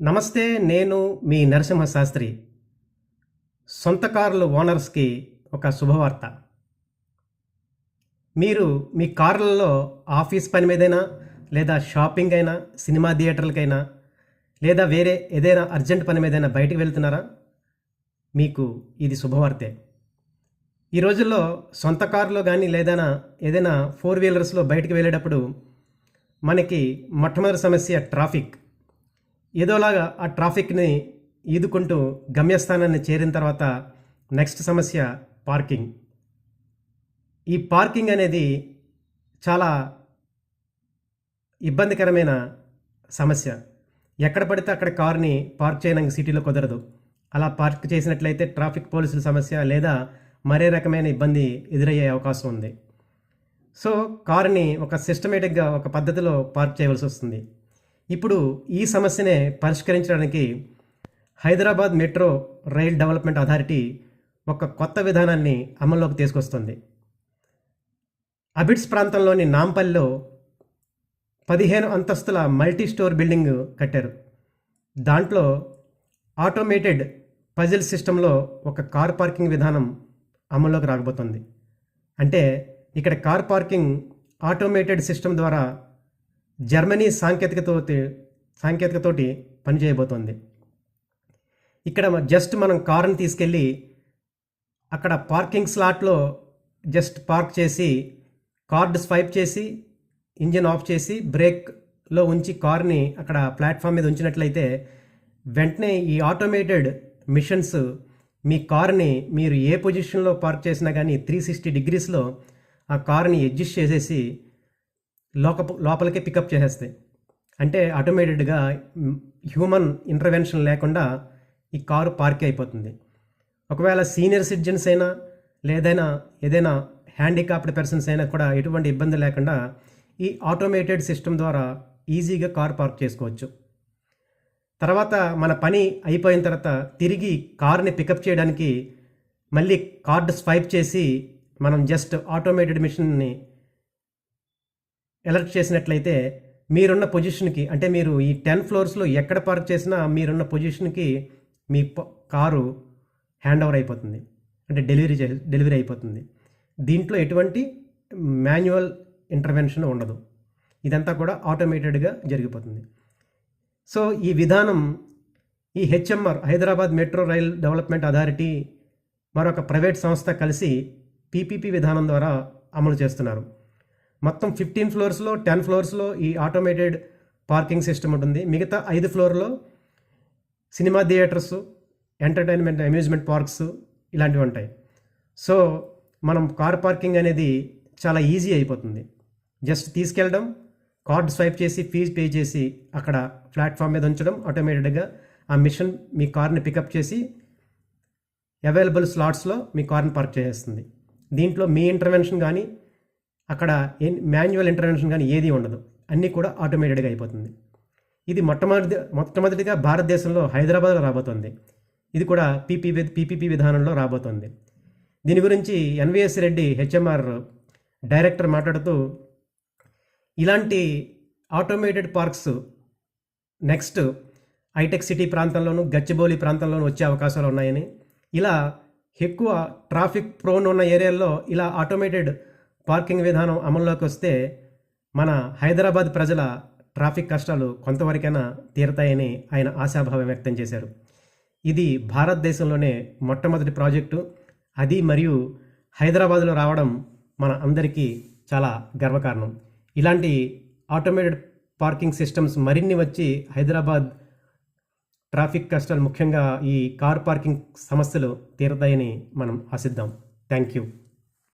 నమస్తే నేను మీ నరసింహ శాస్త్రి సొంత కార్లు ఓనర్స్కి ఒక శుభవార్త. మీరు మీ కార్లలో ఆఫీస్ పని మీదైనా లేదా షాపింగ్ అయినా సినిమా థియేటర్లకైనా లేదా వేరే ఏదైనా అర్జెంట్ పని మీదైనా బయటికి వెళ్తున్నారా? మీకు ఇది శుభవార్తే. ఈ రోజుల్లో సొంత కారులో కానీ లేదైనా ఏదైనా ఫోర్ వీలర్స్లో బయటికి వెళ్ళేటప్పుడు మనకి మొట్టమొదటి సమస్య ట్రాఫిక్. ఏదోలాగా ఆ ట్రాఫిక్ని ఈదుకుంటూ గమ్యస్థానాన్ని చేరిన తర్వాత నెక్స్ట్ సమస్య పార్కింగ్. ఈ పార్కింగ్ అనేది చాలా ఇబ్బందికరమైన సమస్య. ఎక్కడ పడితే అక్కడ కారుని పార్క్ చేయడానికి సిటీలో కుదరదు. అలా పార్క్ చేసినట్లయితే ట్రాఫిక్ పోలీసుల సమస్య లేదా మరే రకమైన ఇబ్బంది ఎదురయ్యే అవకాశం ఉంది. సో కారుని ఒక సిస్టమేటిక్గా ఒక పద్ధతిలో పార్క్ చేయవలసి వస్తుంది. ఇప్పుడు ఈ సమస్యనే పరిష్కరించడానికి Hyderabad metro rail development authority ఒక కొత్త విధానాన్ని అమల్లోకి తీసుకొస్తుంది. అబిడ్స్ ప్రాంతంలోని నాంపల్లిలో పదిహేను అంతస్తుల మల్టీ స్టోర్ బిల్డింగ్ కట్టారు. దాంట్లో ఆటోమేటెడ్ పజిల్ సిస్టంలో ఒక కార్ పార్కింగ్ విధానం అమల్లోకి రాకపోతుంది. అంటే ఇక్కడ కార్ పార్కింగ్ ఆటోమేటెడ్ సిస్టమ్ ద్వారా జర్మనీ సాంకేతికతో సాంకేతికతోటి పనిచేయబోతోంది ఇక్కడ జస్ట్ మనం కారుని తీసుకెళ్ళి అక్కడ పార్కింగ్ స్లాట్లో జస్ట్ పార్క్ చేసి కార్డు స్వైప్ చేసి ఇంజిన్ ఆఫ్ చేసి బ్రేక్లో ఉంచి కార్ని అక్కడ ప్లాట్ఫామ్ మీద ఉంచినట్లయితే వెంటనే ఈ ఆటోమేటెడ్ మిషన్స్ మీ కార్ని మీరు ఏ పొజిషన్లో పార్క్ చేసినా కానీ త్రీ సిక్స్టీ డిగ్రీస్లో ఆ కార్ని అడ్జస్ట్ చేసేసి లోక లోపలికే పికప్ చేసేస్తాయి. అంటే ఆటోమేటెడ్గా హ్యూమన్ ఇంటర్వెన్షన్ లేకుండా ఈ కారు పార్క్ అయిపోతుంది. ఒకవేళ సీనియర్ సిటిజన్స్ అయినా లేదైనా ఏదైనా హ్యాండికాప్డ్ పర్సన్స్ అయినా కూడా ఎటువంటి ఇబ్బంది లేకుండా ఈ ఆటోమేటెడ్ సిస్టమ్ ద్వారా ఈజీగా కార్ పార్క్ చేసుకోవచ్చు. తర్వాత మన పని అయిపోయిన తర్వాత తిరిగి కార్ని పికప్ చేయడానికి మళ్ళీ కార్డు స్వైప్ చేసి మనం జస్ట్ ఆటోమేటెడ్ మిషన్ని ఎలర్ట్ చేసినట్లయితే మీరున్న పొజిషన్కి అంటే మీరు ఈ టెన్ ఫ్లోర్స్లో ఎక్కడ పార్క్ చేసినా మీరున్న పొజిషన్కి మీ కారు హ్యాండ్ ఓవర్ అయిపోతుంది. అంటే డెలివరీ చే డెలివరీ అయిపోతుంది. దీంట్లో ఎటువంటి మాన్యువల్ ఇంటర్వెన్షన్ ఉండదు. ఇదంతా కూడా ఆటోమేటెడ్గా జరిగిపోతుంది. సో ఈ విధానం ఈ HMR Hyderabad metro rail development authority మరొక ప్రైవేట్ సంస్థ కలిసి పీపీపీ విధానం ద్వారా అమలు చేస్తున్నారు. మొత్తం ఫిఫ్టీన్ ఫ్లోర్స్లో టెన్ ఫ్లోర్స్లో ఈ ఆటోమేటెడ్ పార్కింగ్ సిస్టమ్ ఉంటుంది. మిగతా ఐదు ఫ్లోర్లో cinema theatres entertainment amusement parks ఇలాంటివి ఉంటాయి. సో మనం కార్ పార్కింగ్ అనేది చాలా ఈజీ అయిపోతుంది. జస్ట్ తీసుకెళ్ళడం కార్డ్ స్వైప్ చేసి ఫీజు పే చేసి అక్కడ ప్లాట్ఫామ్ మీద ఉంచడం ఆటోమేటెడ్గా ఆ మిషన్ మీ కార్ని పికప్ చేసి అవైలబుల్ స్లాట్స్లో మీ కార్ని పార్క్ చేసేస్తుంది దీంట్లో మీ ఇంటర్వెన్షన్ కానీ అక్కడ మాన్యువల్ ఇంటర్వెన్షన్ కానీ ఏది ఉండదు. అన్నీ కూడా ఆటోమేటెడ్గా అయిపోతుంది. ఇది మొట్టమొదటి మొట్టమొదటిగా భారతదేశంలో హైదరాబాద్లో రాబోతోంది. ఇది కూడా పీపీ పీపీపీ విధానంలో రాబోతోంది. దీని గురించి ఎన్విఎస్ రెడ్డి హెచ్ఎంఆర్ డైరెక్టర్ మాట్లాడుతూ ఇలాంటి automated parks next hitech City ప్రాంతంలోను గచ్చిబౌలి ప్రాంతంలోనూ వచ్చే అవకాశాలు ఉన్నాయని ఇలా ఎక్కువ ట్రాఫిక్ ప్రోన్ ఉన్న ఏరియాల్లో ఇలా ఆటోమేటెడ్ పార్కింగ్ విధానం అమల్లోకి వస్తే మన హైదరాబాద్ ప్రజల ట్రాఫిక్ కష్టాలు కొంతవరకైనా తీరతాయని ఆయన ఆశాభావం వ్యక్తం చేశారు. ఇది భారతదేశంలోనే మొట్టమొదటి ప్రాజెక్టు. అది మరియు హైదరాబాద్లో రావడం మన అందరికీ చాలా గర్వకారణం. ఇలాంటి ఆటోమేటెడ్ పార్కింగ్ సిస్టమ్స్ మరిన్ని వచ్చి హైదరాబాద్ ట్రాఫిక్ కష్టాలు ముఖ్యంగా ఈ కార్ పార్కింగ్ సమస్యలు తీరతాయని మనం ఆశిద్దాం. Thank you.